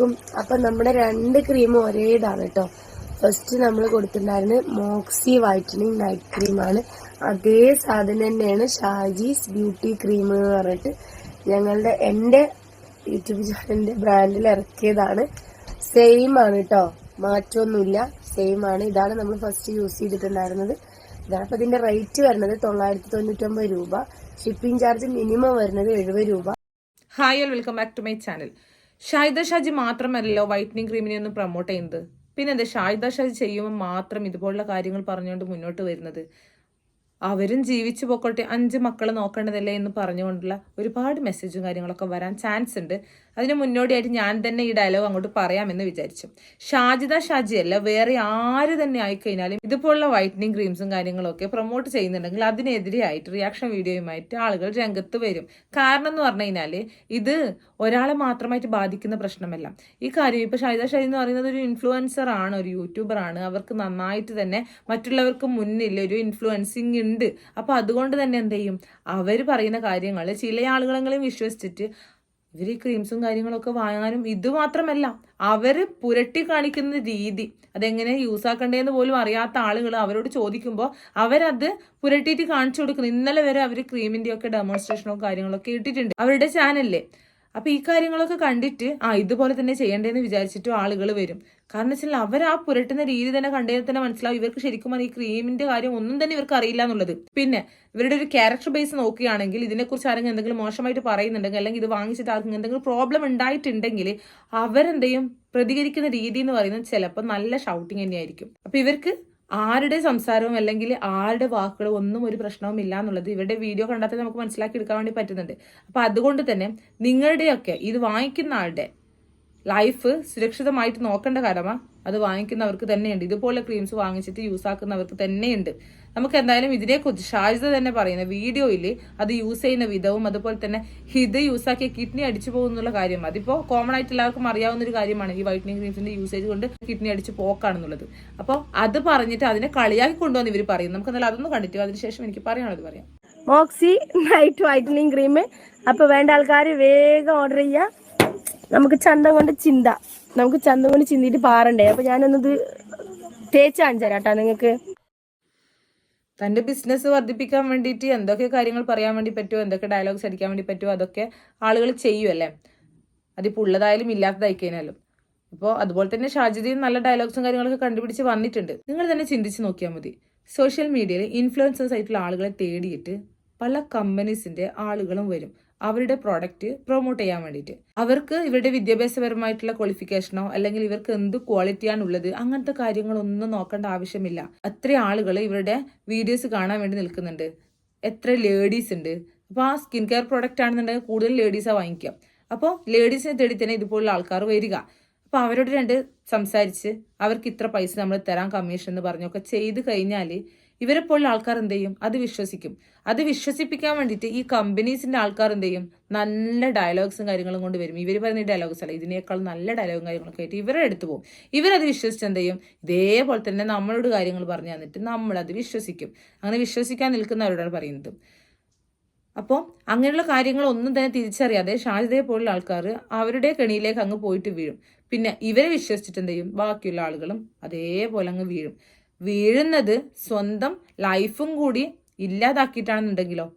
അലൈക്കും അപ്പൊ നമ്മുടെ രണ്ട് ക്രീമും ഒരേ ഇതാണ് കേട്ടോ ഫസ്റ്റ് നമ്മൾ കൊടുത്തിട്ടുണ്ടായിരുന്നത് മോക്സി വൈറ്റനിങ് നൈറ്റ് ക്രീമാണ് അതേ സാധനം തന്നെയാണ് ഷാജീസ് ബ്യൂട്ടി ക്രീം എന്ന് പറഞ്ഞിട്ട് ഞങ്ങളുടെ എന്റെ യൂട്യൂബ് ചാനലിന്റെ ബ്രാൻഡിൽ ഇറക്കിയതാണ്. സെയിം ആണ് കേട്ടോ മാറ്റമൊന്നുമില്ല. സെയിം ആണ്. ഇതാണ് നമ്മൾ ഫസ്റ്റ് യൂസ് ചെയ്തിട്ടുണ്ടായിരുന്നത്. ഇതാണ് അപ്പൊ ഇതിന്റെ റേറ്റ് വരുന്നത് തൊള്ളായിരത്തി തൊണ്ണൂറ്റൊമ്പത് രൂപ. ഷിപ്പിംഗ് ചാർജ് മിനിമം വരുന്നത് എഴുപത് രൂപ. Hi welcome back to my channel Shahida Shaji മാത്രമല്ലല്ലോ വൈറ്റനിങ് ക്രീമിനെ ഒന്ന് പ്രൊമോട്ട് ചെയ്യുന്നത്. പിന്നെ എന്താ ഷാഹിദ ഷാജി ചെയ്യുമ്പോൾ മാത്രം ഇതുപോലുള്ള കാര്യങ്ങൾ പറഞ്ഞുകൊണ്ട് മുന്നോട്ട് വരുന്നത്. അവരും ജീവിച്ചു പോക്കോട്ടെ അഞ്ച് മക്കളെ നോക്കേണ്ടതല്ലേ എന്ന് പറഞ്ഞുകൊണ്ടുള്ള ഒരുപാട് മെസ്സേജും കാര്യങ്ങളൊക്കെ വരാൻ ചാൻസ് ഉണ്ട്. അതിന് മുന്നോടിയായിട്ട് ഞാൻ തന്നെ ഈ ഡയലോഗ് അങ്ങോട്ട് പറയാമെന്ന് വിചാരിച്ചു. ഷാജിദ ഷാജി അല്ല വേറെ ആര് തന്നെ ആയിക്കഴിഞ്ഞാലും ഇതുപോലുള്ള വൈറ്റനിങ് ക്രീംസും കാര്യങ്ങളും ഒക്കെ പ്രൊമോട്ട് ചെയ്യുന്നുണ്ടെങ്കിൽ അതിനെതിരെയായിട്ട് റിയാക്ഷൻ വീഡിയോയുമായിട്ട് ആളുകൾ രംഗത്ത് വരും. കാരണം എന്ന് പറഞ്ഞു കഴിഞ്ഞാൽ ഇത് ഒരാളെ മാത്രമായിട്ട് ബാധിക്കുന്ന പ്രശ്നമല്ല. ഈ കാര്യം ഇപ്പൊ ഷാജിദ ഷാജി എന്ന് പറയുന്നത് ഒരു ഇൻഫ്ലുവൻസർ ആണ് ഒരു യൂട്യൂബർ ആണ്. അവർക്ക് നന്നായിട്ട് തന്നെ മറ്റുള്ളവർക്ക് മുന്നിൽ ഒരു ഇൻഫ്ലുവൻസിങ് ഉണ്ട്. അപ്പോൾ അതുകൊണ്ട് തന്നെ എന്ത് ചെയ്യും? അവർ പറയുന്ന കാര്യങ്ങൾ ചില ആളുകളെങ്കിലും വിശ്വസിച്ചിട്ട് ഇവർ ഈ ക്രീംസും കാര്യങ്ങളൊക്കെ വാങ്ങാനും ഇത് മാത്രമല്ല അവർ പുരട്ടി കാണിക്കുന്ന രീതി. അതെങ്ങനെ യൂസ് ആക്കണ്ടേന്ന് പോലും അറിയാത്ത ആളുകൾ അവരോട് ചോദിക്കുമ്പോൾ അവരത് പുരട്ടിയിട്ട് കാണിച്ചു കൊടുക്കുന്നു. ഇന്നലെ വരെ അവർ ക്രീമിന്റെയൊക്കെ ഡെമോൺസ്ട്രേഷനോ കാര്യങ്ങളൊക്കെ ഇട്ടിട്ടുണ്ട്. അവരുടെ ചാനലിൽ അപ്പൊ ഈ കാര്യങ്ങളൊക്കെ കണ്ടിട്ട് ആ ഇതുപോലെ തന്നെ ചെയ്യണ്ടേന്ന് വിചാരിച്ചിട്ടും ആളുകൾ വരും. കാരണം വെച്ചാൽ അവർ ആ പുരട്ടുന്ന രീതി തന്നെ കണ്ടതിൽ തന്നെ മനസ്സിലാവും ഇവർക്ക് ശരിക്കും ഈ ക്രീമിന്റെ കാര്യം ഒന്നും തന്നെ ഇവർക്ക് അറിയില്ല എന്നുള്ളത്. പിന്നെ ഇവരുടെ ഒരു ക്യാരക്ടർ ബേസ് നോക്കുകയാണെങ്കിൽ ഇതിനെക്കുറിച്ച് ആരെങ്കിലും എന്തെങ്കിലും മോശമായിട്ട് പറയുന്നുണ്ടെങ്കിൽ അല്ലെങ്കിൽ ഇത് വാങ്ങിച്ചിട്ട് ആർക്കും എന്തെങ്കിലും പ്രോബ്ലം ഉണ്ടായിട്ടുണ്ടെങ്കിൽ അവരെന്തെയും പ്രതികരിക്കുന്ന രീതി എന്ന് പറയുന്നത് ചിലപ്പോൾ നല്ല ഷൗട്ടിങ് തന്നെയായിരിക്കും. അപ്പൊ ഇവർക്ക് ആരുടെ സംസാരവും അല്ലെങ്കിൽ ആരുടെ വാക്കുകളും ഒന്നും ഒരു പ്രശ്നവും ഇല്ല എന്നുള്ളത് ഇവരുടെ വീഡിയോ കണ്ടാൽ നമുക്ക് മനസ്സിലാക്കി എടുക്കാൻ വേണ്ടി പറ്റുന്നുണ്ട്. അപ്പൊ അതുകൊണ്ട് തന്നെ നിങ്ങളുടെയൊക്കെ ഇത് വാങ്ങിക്കുന്ന ആളുടെ ലൈഫ് സുരക്ഷിതമായിട്ട് നോക്കേണ്ട കടമ അത് വാങ്ങിക്കുന്നവർക്ക് തന്നെയുണ്ട്. ഇതുപോലെ ക്രീംസ് വാങ്ങിച്ചിട്ട് യൂസ് ആക്കുന്നവർക്ക് തന്നെയുണ്ട്. നമുക്ക് എന്തായാലും ഇതിനെക്കുറിച്ച് ഷാജിത തന്നെ പറയുന്ന വീഡിയോയിൽ അത് യൂസ് ചെയ്യുന്ന വിധവും അതുപോലെ തന്നെ ഇത് യൂസ് ആക്കിയ കിഡ്നി അടിച്ചു പോകുന്നുള്ള കാര്യം അതിപ്പോ കോമൺ ആയിട്ട് എല്ലാവർക്കും അറിയാവുന്ന ഒരു കാര്യമാണ് ഈ വൈറ്റനിങ് ക്രീംസിന്റെ യൂസേജ് കൊണ്ട് കിഡ്നി അടിച്ച് പോക്കാണെന്നുള്ളത്. അപ്പോൾ അത് പറഞ്ഞിട്ട് അതിനെ കളിയാക്കി കൊണ്ടുവന്ന് ഇവർ പറയും. നമുക്ക് എന്തായാലും അതൊന്നും കണ്ടിട്ട് അതിനുശേഷം എനിക്ക് പറയാനുള്ളത് പറയാം. മോക്സി നൈറ്റ് വൈറ്റനിങ് ക്രീം അപ്പൊ വേണ്ട ആൾക്കാർ വേഗം ഓർഡർ ചെയ്യാം. നമുക്ക് ചന്ത കൊണ്ട് ചിന്ത. നമുക്ക് ചന്തമണി കൊണ്ട് ചിന്തിയിട്ട് പാറണ്ടേ? അപ്പൊ ഞാനൊന്നത് തേച്ച് കാണിച്ചു തരാം നിങ്ങൾക്ക്. ബിസിനസ് വർദ്ധിപ്പിക്കാൻ വേണ്ടിയിട്ട് എന്തൊക്കെ കാര്യങ്ങൾ പറയാൻ വേണ്ടി പറ്റുമോ? എന്തൊക്കെ ഡയലോഗ്സ് അടിക്കാൻ വേണ്ടി പറ്റുമോ? അതൊക്കെ ആളുകൾ ചെയ്യുമല്ലേ അതിപ്പോൾ ഉള്ളതായാലും ഇല്ലാത്തതായി കഴിഞ്ഞാലും അപ്പോൾ അതുപോലെ തന്നെ ഷാജിദയും നല്ല ഡയലോഗ്സും കാര്യങ്ങളൊക്കെ കണ്ടുപിടിച്ച് വന്നിട്ടുണ്ട്. നിങ്ങൾ തന്നെ ചിന്തിച്ച് നോക്കിയാൽ മതി. സോഷ്യൽ മീഡിയയിൽ ഇൻഫ്ലുവൻസേഴ്സ് ആയിട്ടുള്ള ആളുകളെ തേടിയിട്ട് പല കമ്പനീസിന്റെ ആളുകളും വരും. അവരുടെ പ്രോഡക്റ്റ് പ്രൊമോട്ട് ചെയ്യാൻ വേണ്ടിയിട്ട്. അവർക്ക് ഇവരുടെ വിദ്യാഭ്യാസപരമായിട്ടുള്ള ക്വാളിഫിക്കേഷനോ അല്ലെങ്കിൽ ഇവർക്ക് എന്ത് ക്വാളിറ്റിയാണ് ഉള്ളത് അങ്ങനത്തെ കാര്യങ്ങളൊന്നും നോക്കേണ്ട ആവശ്യമില്ല. അത്ര ആളുകൾ ഇവരുടെ വീഡിയോസ് കാണാൻ വേണ്ടി നിൽക്കുന്നുണ്ട്. എത്ര ലേഡീസ് ഉണ്ട്. അപ്പോൾ ആ സ്കിൻ കെയർ പ്രോഡക്റ്റ് ആണെന്നുണ്ടെങ്കിൽ കൂടുതൽ ലേഡീസാണ് വാങ്ങിക്കുക. അപ്പോൾ ലേഡീസിനെ തേടി തന്നെ ഇതുപോലുള്ള ആൾക്കാർ വരിക. അപ്പോൾ അവരോട് രണ്ട് സംസാരിച്ച് അവർക്ക് ഇത്ര പൈസ നമ്മൾ തരാൻ കമ്മീഷൻ എന്ന് പറഞ്ഞൊക്കെ ചെയ്ത് കഴിഞ്ഞാൽ ഇവരെ പോലുള്ള ആൾക്കാർ എന്ത് ചെയ്യും? അത് വിശ്വസിക്കും. അത് വിശ്വസിപ്പിക്കാൻ വേണ്ടിയിട്ട് ഈ കമ്പനീസിന്റെ ആൾക്കാർ എന്ത് ചെയ്യും? നല്ല ഡയലോഗ്സും കാര്യങ്ങളും കൊണ്ട് വരും. ഇവർ പറയുന്ന ഡയലോഗ്സ് അല്ല ഇതിനേക്കാൾ നല്ല ഡയലോഗും കാര്യങ്ങളൊക്കെ ആയിട്ട് ഇവരെ എടുത്തു പോകും. ഇവരത് വിശ്വസിച്ച് എന്ത് ചെയ്യും? ഇതേപോലെ തന്നെ നമ്മളോട് കാര്യങ്ങൾ പറഞ്ഞു തന്നിട്ട് നമ്മളത് വിശ്വസിക്കും. അങ്ങനെ വിശ്വസിക്കാൻ നിൽക്കുന്നവരോടാണ് പറയുന്നത്. അപ്പോൾ അങ്ങനെയുള്ള കാര്യങ്ങളൊന്നും തന്നെ തിരിച്ചറിയാതെ ഷാജിതയെ പോലുള്ള ആൾക്കാർ അവരുടെ കെണിയിലേക്ക് അങ്ങ് പോയിട്ട് വീഴും. പിന്നെ ഇവരെ വിശ്വസിച്ചിട്ട് എന്ത് ചെയ്യും? ബാക്കിയുള്ള ആളുകളും അതേപോലെ അങ്ങ് വീഴും. വീഴുന്നത് സ്വന്തം ലൈഫും കൂടി ഇല്ലാതാക്കിയിട്ടാണെന്നുണ്ടെങ്കിലോ?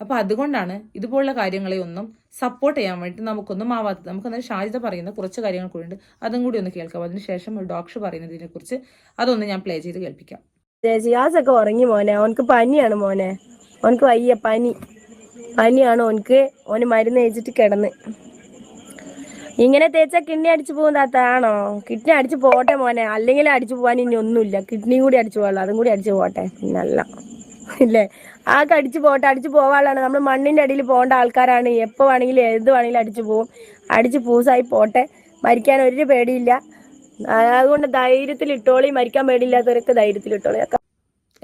അപ്പോൾ അതുകൊണ്ടാണ് ഇതുപോലുള്ള കാര്യങ്ങളെ ഒന്നും സപ്പോർട്ട് ചെയ്യാൻ വേണ്ടി നമുക്കൊന്നും ആവാത്തത്. നമുക്കെന്നാൽ ഷാജിദ പറയുന്ന കുറച്ച് കാര്യങ്ങൾ കൂടി ഉണ്ട്. അതും കൂടി ഒന്ന് കേൾക്കാം. അതിനുശേഷം ഒരു ഡോക്ടർ പറയുന്നതിനെ കുറിച്ച് അതൊന്ന് ഞാൻ പ്ലേ ചെയ്ത് കേൾപ്പിക്കാം. ജിയാസൊക്കെ ഉറങ്ങി മോനെ. ഓനക്ക് പനിയാണ് മോനെ. ഓനക്ക് വയ്യ പനി. പനിയാണ് ഓനക്ക് ഓന് മരുന്ന് കഴിച്ചിട്ട് കിടന്ന്. ഇങ്ങനെ തേച്ച കിഡ്നി അടിച്ചു പോകും താത്ത ആണോ? കിഡ്നി അടിച്ചു പോട്ടെ മോനെ. അല്ലെങ്കിൽ അടിച്ചു പോകാൻ ഇനി ഒന്നുമില്ല. കിഡ്നി കൂടി അടിച്ചു പോകാനുള്ള. അതും കൂടി അടിച്ചു പോട്ടെ പിന്നല്ല ഇല്ലേ? ആകെ അടിച്ചു പോട്ടെ അടിച്ചു പോവാനുള്ളതാണ് നമ്മൾ മണ്ണിന്റെ അടിയിൽ പോകേണ്ട ആൾക്കാരാണ്. എപ്പോ വേണമെങ്കിലും ഏത് വേണമെങ്കിലും അടിച്ചു പോവും അടിച്ചു പൂസായി പോട്ടെ. മരിക്കാൻ ഒരു പേടിയില്ല. അതുകൊണ്ട് ധൈര്യത്തിൽ ഇട്ടോളി മരിക്കാൻ പേടിയില്ലാത്തവരൊക്കെ ധൈര്യത്തിൽ ഇട്ടോളി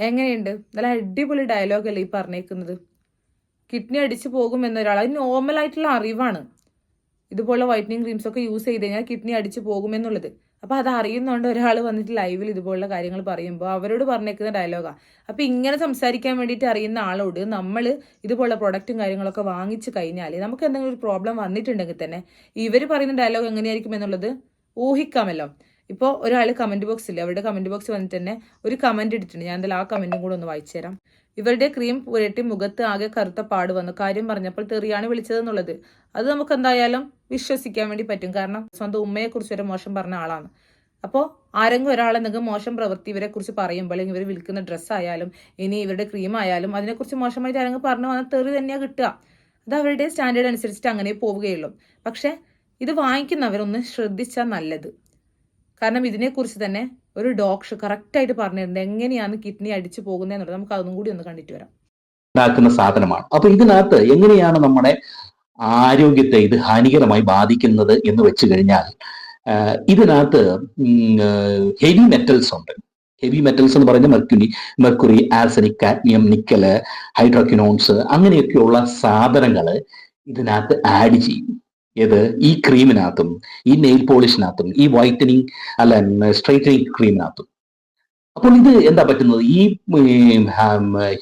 എങ്ങനെയുണ്ട്? നല്ല അടിപൊളി ഡയലോഗല്ലേ ഈ പറഞ്ഞേക്കുന്നത്? കിഡ്നി അടിച്ചു പോകും എന്നൊരാൾ. അത് നോർമൽ ആയിട്ടുള്ള അറിവാണ്. ഇതുപോലുള്ള വൈറ്റനിങ് ക്രീംസ് ഒക്കെ യൂസ് ചെയ്ത് കഴിഞ്ഞാൽ കിഡ്നി അടിച്ചു പോകുമെന്നുള്ളത് അപ്പൊ അത് അറിയുന്നതുകൊണ്ട് ഒരാൾ വന്നിട്ട് ലൈവിൽ ഇതുപോലുള്ള കാര്യങ്ങൾ പറയുമ്പോൾ അവരോട് പറഞ്ഞേക്കുന്ന ഡയലോഗാ അപ്പൊ ഇങ്ങനെ സംസാരിക്കാൻ വേണ്ടിയിട്ട് അറിയുന്ന ആളോട് നമ്മൾ ഇതുപോലുള്ള പ്രൊഡക്റ്റും കാര്യങ്ങളൊക്കെ വാങ്ങിച്ചു കഴിഞ്ഞാൽ നമുക്ക് എന്തെങ്കിലും ഒരു പ്രോബ്ലം വന്നിട്ടുണ്ടെങ്കിൽ തന്നെ ഇവർ പറയുന്ന ഡയലോഗ് എങ്ങനെയായിരിക്കും എന്നുള്ളത് ഊഹിക്കാമല്ലോ. ഇപ്പോൾ ഒരാൾ കമന്റ് ബോക്സിൽ അവരുടെ കമന്റ് ബോക്സ് വന്നിട്ട് തന്നെ ഒരു കമന്റ് ഇട്ടിട്ടുണ്ട്. ഞാൻ എന്തായാലും ആ കമന്റും കൂടെ ഒന്ന് വായിച്ചു തരാം. ഇവരുടെ ക്രീം പുരട്ടി മുഖത്ത് ആകെ കറുത്ത പാട് വന്നു. കാര്യം പറഞ്ഞപ്പോൾ തെറിയാണ് വിളിച്ചതെന്നുള്ളത് അത് നമുക്ക് എന്തായാലും വിശ്വസിക്കാൻ വേണ്ടി പറ്റും. കാരണം സ്വന്തം ഉമ്മയെക്കുറിച്ച് ഒരു മോശം പറഞ്ഞ ആളാണ്. അപ്പോൾ ആരെങ്കിലും ഒരാൾ എന്തെങ്കിലും മോശം പ്രവൃത്തി ഇവരെ കുറിച്ച് പറയുമ്പോൾ ഇവർ വിൽക്കുന്ന ഡ്രസ്സായാലും ഇനി ഇവരുടെ ക്രീം ആയാലും അതിനെക്കുറിച്ച് മോശമായിട്ട് ആരെങ്കിലും പറഞ്ഞു വന്നാൽ തെറി തന്നെയാണ് കിട്ടുക. അത് അവരുടെ സ്റ്റാൻഡേർഡ് അനുസരിച്ചിട്ട് അങ്ങനെ പോവുകയുള്ളൂ. പക്ഷേ ഇത് വാങ്ങിക്കുന്നവരൊന്ന് ശ്രദ്ധിച്ചാൽ നല്ലത്. കാരണം ഇതിനെക്കുറിച്ച് തന്നെ ഒരു ഡോക്ടർ കറക്റ്റായിട്ട് പറഞ്ഞിരുന്നത് എങ്ങനെയാണ് കിഡ്നി അടിച്ചു പോകുന്നതെന്നുള്ളത് നമുക്ക് അതും കൂടി ഒന്ന് കണ്ടിട്ട് വരാം. ഉണ്ടാക്കുന്ന സാധനമാണ്. അപ്പൊ ഇതിനകത്ത് എങ്ങനെയാണ് നമ്മുടെ ആരോഗ്യത്തെ ഇത് ഹാനികരമായി ബാധിക്കുന്നത് എന്ന് വെച്ച് കഴിഞ്ഞാൽ ഇതിനകത്ത് ഹെവി മെറ്റൽസ് ഉണ്ട്. ഹെവി മെറ്റൽസ് എന്ന് പറയുന്നത് mercury mercury arsenic cadmium nickel hydroquinones അങ്ങനെയൊക്കെയുള്ള സാധനങ്ങൾ ഇതിനകത്ത് ആഡ് ചെയ്യും. ഏത്? ഈ ക്രീമിനകത്തും ഈ നെയിൽ പോളിഷിനകത്തും ഈ വൈറ്റനിങ് അല്ല സ്ട്രൈറ്റനിങ് ക്രീമിനകത്തും അപ്പോൾ ഇത് എന്താ പറ്റുന്നത്? ഈ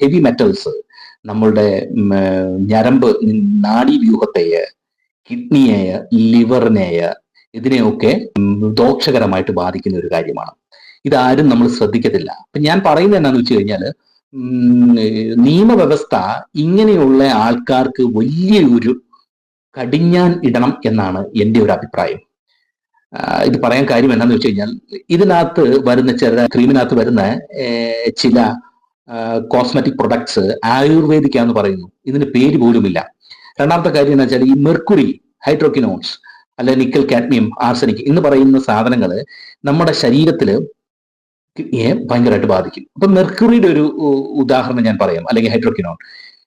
ഹെവി മെറ്റൽസ് നമ്മളുടെ ഞരമ്പ് നാഡീവ്യൂഹത്തെ കിഡ്നിയെ ലിവറിനെ ഇതിനെയൊക്കെ ദോഷകരമായിട്ട് ബാധിക്കുന്ന ഒരു കാര്യമാണ്. ഇതാരും നമ്മൾ ശ്രദ്ധിക്കത്തില്ല. അപ്പൊ ഞാൻ പറയുന്നത് എന്താണെന്ന് വെച്ച് കഴിഞ്ഞാൽ ഉം, നിയമവ്യവസ്ഥ ഇങ്ങനെയുള്ള ആൾക്കാർക്ക് വലിയൊരു കടിഞ്ഞാൻ ഇടണം എന്നാണ് എന്റെ ഒരു അഭിപ്രായം. ഇത് പറയാൻ കാര്യം എന്താന്ന് വെച്ച് കഴിഞ്ഞാൽ ഇതിനകത്ത് വരുന്ന ചില ക്രീമിനകത്ത് വരുന്ന ചില കോസ്മെറ്റിക് പ്രൊഡക്ട്സ് ആയുർവേദിക്കാന്ന് പറയുന്നു. ഇതിന് പേര് പോലുമില്ല. രണ്ടാമത്തെ കാര്യം എന്ന് വെച്ചാൽ ഈ മെർക്കുറി ഹൈഡ്രോക്കിനോൺസ് അല്ലെ നിക്കൽ കാഡ്മിയം ആർസനിക് എന്ന് പറയുന്ന സാധനങ്ങൾ നമ്മുടെ ശരീരത്തിൽ ഭയങ്കരമായിട്ട് ബാധിക്കും. അപ്പൊ മെർക്കുറിയുടെ ഒരു ഉദാഹരണം ഞാൻ പറയാം. അല്ലെങ്കിൽ ഹൈഡ്രോക്കിനോൺ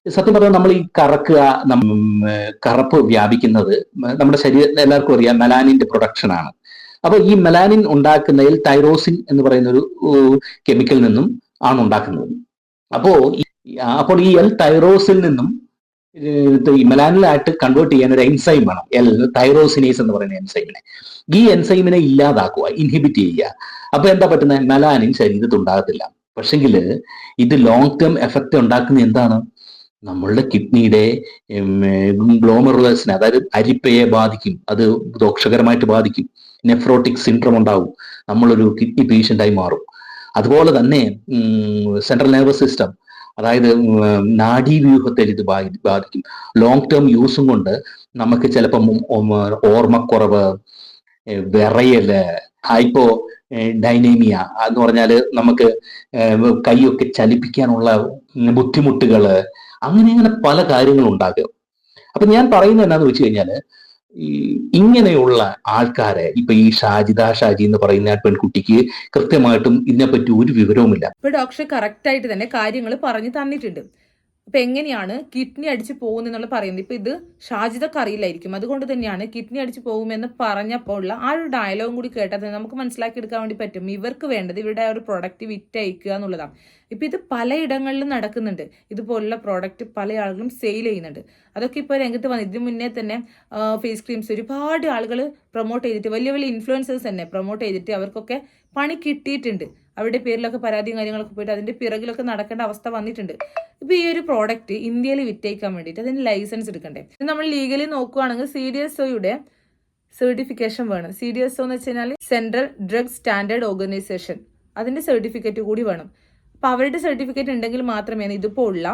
സത്യം പറഞ്ഞാൽ നമ്മൾ ഈ കറക്കുക കറുപ്പ് വ്യാപിക്കുന്നത് നമ്മുടെ ശരീരത്തിൽ എല്ലാവർക്കും അറിയാം മെലാനിന്റെ പ്രൊഡക്ഷൻ ആണ്. അപ്പൊ ഈ മെലാനിൻ ഉണ്ടാക്കുന്നതിൽ തൈറോസിൻ എന്ന് പറയുന്ന ഒരു കെമിക്കൽ നിന്നും ആണ് ഉണ്ടാക്കുന്നത്. അപ്പോ അപ്പോൾ ഈ എൽ തൈറോസിൽ നിന്നും ഈ മെലാനിലായിട്ട് കൺവേർട്ട് ചെയ്യാൻ ഒരു എൻസൈം വേണം. എൽ തൈറോസിനേസ് എന്ന് പറയുന്ന എൻസൈമിനെ ഈ എൻസൈമിനെ ഇല്ലാതാക്കുക ഇൻഹിബിറ്റ് ചെയ്യുക. അപ്പൊ എന്താ പറ്റുന്നത്? മെലാനിൻ ശരീരത്തിൽ ഉണ്ടാകത്തില്ല. പക്ഷെങ്കിൽ ഇത് ലോങ് ടേം എഫക്റ്റ് ഉണ്ടാക്കുന്ന എന്താണ്? നമ്മളുടെ കിഡ്നിയുടെ ഗ്ലോമറുലസിനെ അതായത് അരിപ്പയെ ബാധിക്കും. അത് ദോഷകരമായിട്ട് ബാധിക്കും. നെഫ്രോട്ടിക് സിൻഡ്രം ഉണ്ടാവും. നമ്മളൊരു കിഡ്നി പേഷ്യന്റായി മാറും. അതുപോലെ തന്നെ സെൻട്രൽ നെർവസ് സിസ്റ്റം അതായത് നാഡീവ്യൂഹത്തെ ഇത് ബാധി- ബാധിക്കും. ലോങ് ടേം യൂസും കൊണ്ട് നമുക്ക് ചിലപ്പം ഓർമ്മക്കുറവ് വിറയൽ ഹൈപ്പോ ഡൈനേമിയ എന്ന് പറഞ്ഞാൽ നമുക്ക് കൈയൊക്കെ ചലിപ്പിക്കാനുള്ള ബുദ്ധിമുട്ടുകൾ അങ്ങനെ അങ്ങനെ പല കാര്യങ്ങളും ഉണ്ടാകും അപ്പൊ ഞാൻ പറയുന്നത് എന്താന്ന് വെച്ച് കഴിഞ്ഞാൽ ഈ ഇങ്ങനെയുള്ള ആൾക്കാരെ ഇപ്പൊ ഈ ഷാജിദ ഷാജി എന്ന് പറയുന്ന പെൺകുട്ടിക്ക് കൃത്യമായിട്ടും ഇതിനെപ്പറ്റി ഒരു വിവരവുമില്ല. ഇപ്പൊ ഡോക്ടർ കറക്റ്റ് ആയിട്ട് തന്നെ കാര്യങ്ങൾ പറഞ്ഞു തന്നിട്ടുണ്ട്. അപ്പൊ എങ്ങനെയാണ് കിഡ്നി അടിച്ച് പോകുന്നെന്നുള്ള പറയുന്നത്? ഇപ്പൊ ഇത് ഷാജിദക്ക് അറിയില്ലായിരിക്കും. അതുകൊണ്ട് തന്നെയാണ് കിഡ്നി അടിച്ച് പോകുമെന്ന് പറഞ്ഞപ്പോൾ ഉള്ള ആ ഒരു ഡയലോഗും കൂടി കേട്ടത് നമുക്ക് മനസ്സിലാക്കി എടുക്കാൻ വേണ്ടി പറ്റും. ഇവർക്ക് വേണ്ടത് ഇവരുടെ ഒരു പ്രൊഡക്റ്റ് വിറ്റയക്കുക എന്നുള്ളതാണ്. ഇപ്പൊ ഇത് പലയിടങ്ങളിലും നടക്കുന്നുണ്ട്. ഇതുപോലുള്ള പ്രോഡക്റ്റ് പല ആളുകളും സെയിൽ ചെയ്യുന്നുണ്ട്. അതൊക്കെ ഇപ്പോൾ രംഗത്ത് വന്നു ഇതിനു മുന്നേ തന്നെ ഫേസ് ക്രീംസ് ഒരുപാട് ആളുകൾ പ്രൊമോട്ട് ചെയ്തിട്ട് വലിയ വലിയ ഇൻഫ്ലുവൻസേഴ്സ് തന്നെ പ്രൊമോട്ട് ചെയ്തിട്ട് അവർക്കൊക്കെ പണി കിട്ടിയിട്ടുണ്ട്. അവരുടെ പേരിലൊക്കെ പരാതിയും കാര്യങ്ങളൊക്കെ പോയിട്ട് അതിന്റെ പിറകിലൊക്കെ നടക്കേണ്ട അവസ്ഥ വന്നിട്ടുണ്ട്. ഇപ്പോൾ ഈ ഒരു പ്രോഡക്റ്റ് ഇന്ത്യയിൽ വിറ്റയിക്കാൻ വേണ്ടിയിട്ട് അതിന് ലൈസൻസ് എടുക്കണ്ടേ? നമ്മൾ ലീഗലി നോക്കുകയാണെങ്കിൽ സി ഡി എസ് ഒയുടെ സർട്ടിഫിക്കേഷൻ വേണം. സി ഡി എസ് ഒ എന്ന് വെച്ച് കഴിഞ്ഞാൽ സെൻട്രൽ ഡ്രഗ് സ്റ്റാൻഡേർഡ് ഓർഗനൈസേഷൻ അതിന്റെ സർട്ടിഫിക്കറ്റ് കൂടി വേണം. അപ്പോൾ അവരുടെ സർട്ടിഫിക്കറ്റ് ഉണ്ടെങ്കിൽ മാത്രമേ ഇതുപോലുള്ള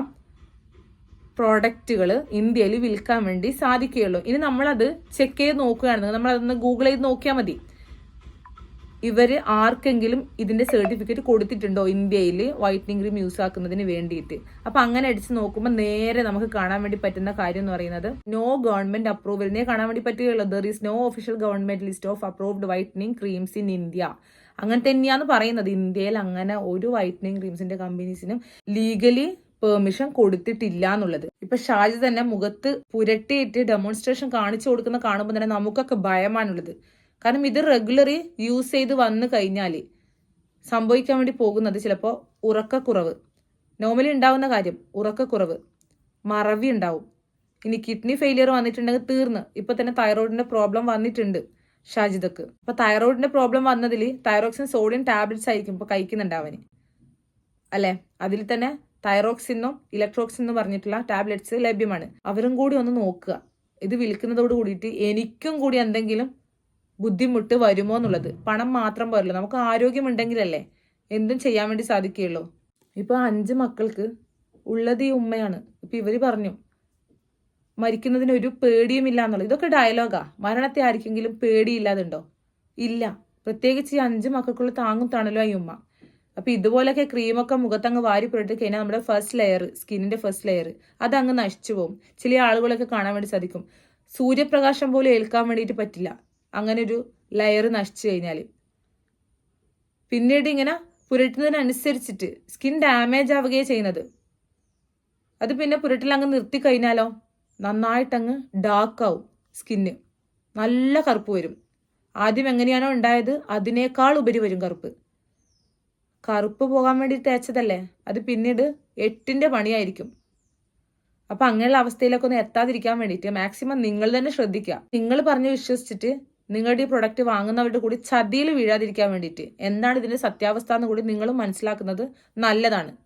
പ്രോഡക്റ്റുകൾ ഇന്ത്യയിൽ വിൽക്കാൻ വേണ്ടി സാധിക്കുകയുള്ളൂ. ഇനി നമ്മളത് ചെക്ക് ചെയ്ത് നോക്കുകയാണെന്നുണ്ടെങ്കിൽ നമ്മളതൊന്ന് ഗൂഗിൾ ചെയ്ത് നോക്കിയാൽ മതി. ഇവർ ആർക്കെങ്കിലും ഇതിന്റെ സർട്ടിഫിക്കറ്റ് കൊടുത്തിട്ടുണ്ടോ ഇന്ത്യയിൽ വൈറ്റനിങ് ക്രീം യൂസ് ആക്കുന്നതിന് വേണ്ടിയിട്ട്. അപ്പൊ അങ്ങനെ അടിച്ച് നോക്കുമ്പോൾ നേരെ നമുക്ക് കാണാൻ വേണ്ടി പറ്റുന്ന കാര്യം എന്ന് പറയുന്നത് നോ ഗവൺമെന്റ് അപ്രൂവലിനെ കാണാൻ വേണ്ടി പറ്റുകയുള്ളൂ. There is no official government list of approved whitening creams in India അങ്ങനെ തന്നെയാണ് പറയുന്നത്. ഇന്ത്യയിൽ അങ്ങനെ ഒരു വൈറ്റനിങ് ക്രീംസിന്റെ കമ്പനീസിനും ലീഗലി പെർമിഷൻ കൊടുത്തിട്ടില്ല എന്നുള്ളത്. ഇപ്പൊ ഷാജി തന്നെ മുഖത്ത് പുരട്ടിയിട്ട് ഡെമോൺസ്ട്രേഷൻ കാണിച്ചു കൊടുക്കുന്ന കാണുമ്പോൾ തന്നെ നമുക്കൊക്കെ ഭയമാണുള്ളത്. കാരണം ഇത് റെഗുലറി യൂസ് ചെയ്ത് വന്നു കഴിഞ്ഞാൽ സംഭവിക്കാൻ വേണ്ടി പോകുന്നത് ചിലപ്പോൾ ഉറക്കക്കുറവ്. നോർമലി ഉണ്ടാവുന്ന കാര്യം ഉറക്കക്കുറവ് മറവി ഉണ്ടാവും. ഇനി കിഡ്നി ഫെയിലിയർ വന്നിട്ടുണ്ടെങ്കിൽ തീർന്ന്. ഇപ്പൊ തന്നെ തൈറോയിഡിന്റെ പ്രോബ്ലം വന്നിട്ടുണ്ട് ഷാജിദക്ക്. അപ്പൊ തൈറോയിഡിന്റെ പ്രോബ്ലം വന്നതിൽ തൈറോക്സിൻ സോഡിയം ടാബ്ലറ്റ്സ് ആയിരിക്കും ഇപ്പൊ കഴിക്കുന്നുണ്ടാവന് അല്ലെ? അതിൽ തന്നെ തൈറോക്സിന്നും ഇലക്ട്രോക്സിൻ എന്ന് പറഞ്ഞിട്ടുള്ള ടാബ്ലറ്റ്സ് ലഭ്യമാണ്. അവരും കൂടി ഒന്ന് നോക്കുക. ഇത് വിൽക്കുന്നതോട് കൂടിയിട്ട് എനിക്കും കൂടി എന്തെങ്കിലും ബുദ്ധിമുട്ട് വരുമോ എന്നുള്ളത്. പണം മാത്രം പോരല്ലോ. നമുക്ക് ആരോഗ്യമുണ്ടെങ്കിലല്ലേ എന്തും ചെയ്യാൻ വേണ്ടി സാധിക്കുകയുള്ളൂ. ഇപ്പൊ അഞ്ച് മക്കൾക്ക് ഉള്ളത് ഈ ഉമ്മയാണ്. ഇപ്പൊ ഇവർ പറഞ്ഞു മരിക്കുന്നതിന് ഒരു പേടിയുമില്ല എന്നുള്ളത്. ഇതൊക്കെ ഡയലോഗാ മരണത്തെ ആർക്കെങ്കിലും പേടിയില്ലാതുണ്ടോ? ഇല്ല. പ്രത്യേകിച്ച് ഈ അഞ്ച് മക്കൾക്കുള്ള താങ്ങും തണലും ഈ ഉമ്മ. അപ്പൊ ഇതുപോലൊക്കെ ക്രീമൊക്കെ മുഖത്തങ്ങ് വാരി പുരട്ടി കഴിഞ്ഞാൽ നമ്മുടെ ഫസ്റ്റ് ലെയർ സ്കിന്നിന്റെ ഫസ്റ്റ് ലെയർ അതങ്ങ് നശിച്ചു പോകും. ചില ആളുകളൊക്കെ കാണാൻ വേണ്ടി സാധിക്കും. സൂര്യപ്രകാശം പോലും ഏൽക്കാൻ വേണ്ടിയിട്ട് പറ്റില്ല. അങ്ങനെ ഒരു ലെയർ നശിച്ചു കഴിഞ്ഞാൽ പിന്നീട് ഇങ്ങനെ പുരട്ടുന്നതിനനുസരിച്ചിട്ട് സ്കിൻ ഡാമേജ് ആവുകയാണ് ചെയ്യുന്നത്. അത് പിന്നെ പുരട്ടിൽ അങ്ങ് നിർത്തി കഴിഞ്ഞാലോ? നന്നായിട്ടങ്ങ് ഡാർക്ക് ആവും സ്കിന്ന് നല്ല കറുപ്പ് വരും. ആദ്യം എങ്ങനെയാണോ ഉണ്ടായത് അതിനേക്കാൾ ഉപരി വരും കറുപ്പ്. കറുപ്പ് പോകാൻ വേണ്ടി തേച്ചതല്ലേ? അത് പിന്നീട് എട്ടിന്റെ പണിയായിരിക്കും. അപ്പം അങ്ങനെയുള്ള അവസ്ഥയിലൊക്കെ ഒന്ന് എത്താതിരിക്കാൻ വേണ്ടിയിട്ട് മാക്സിമം നിങ്ങൾ തന്നെ ശ്രദ്ധിക്കുക. നിങ്ങൾ പറഞ്ഞ് വിശ്വസിച്ചിട്ട് നിങ്ങളുടെ ഈ പ്രൊഡക്റ്റ് വാങ്ങുന്നവരുടെ കൂടി ചതിയിൽ വീഴാതിരിക്കാൻ വേണ്ടിയിട്ട്. എന്താണ് ഇതിന്റെ സത്യാവസ്ഥ എന്ന് കൂടി നിങ്ങളും മനസ്സിലാക്കുന്നത് നല്ലതാണ്.